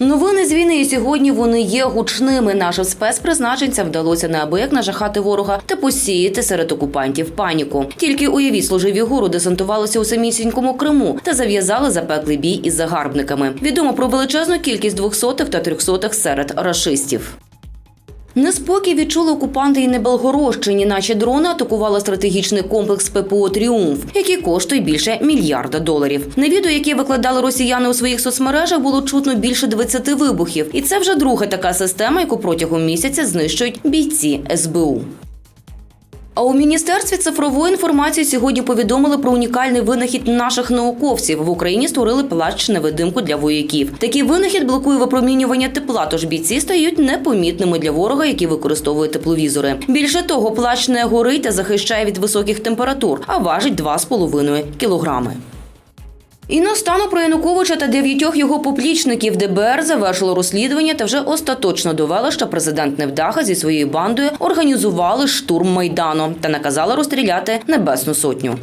Новини з війни і сьогодні вони є гучними. Нашим спецпризначенцям вдалося неабияк нажахати ворога та посіяти серед окупантів паніку. Тільки уявіть, служиві гору десантувалися у самісінькому Криму та зав'язали запеклий бій із загарбниками. Відомо про величезну кількість двохсотих та трьохсотих серед рашистів. Неспокій відчули окупанти і на Белгородщині, наче дрони атакували стратегічний комплекс ППО Тріумф, який коштує більше мільярда доларів. На відео, яке викладали росіяни у своїх соцмережах, було чутно більше 20 вибухів, і це вже друга така система, яку протягом місяця знищують бійці СБУ. А у міністерстві цифрової інформації сьогодні повідомили про унікальний винахід наших науковців. В Україні створили плащ невидимку для вояків. Такий винахід блокує випромінювання тепла, тож бійці стають непомітними для ворога, які використовує тепловізори. Більше того, плащ не горить та захищає від високих температур, а важить 2,5 кілограми. І на стану про Януковича та дев'ятьох його поплічників ДБР завершило розслідування та вже остаточно довело, що президент Невдаха зі своєю бандою організували штурм майдану та наказали розстріляти небесну сотню.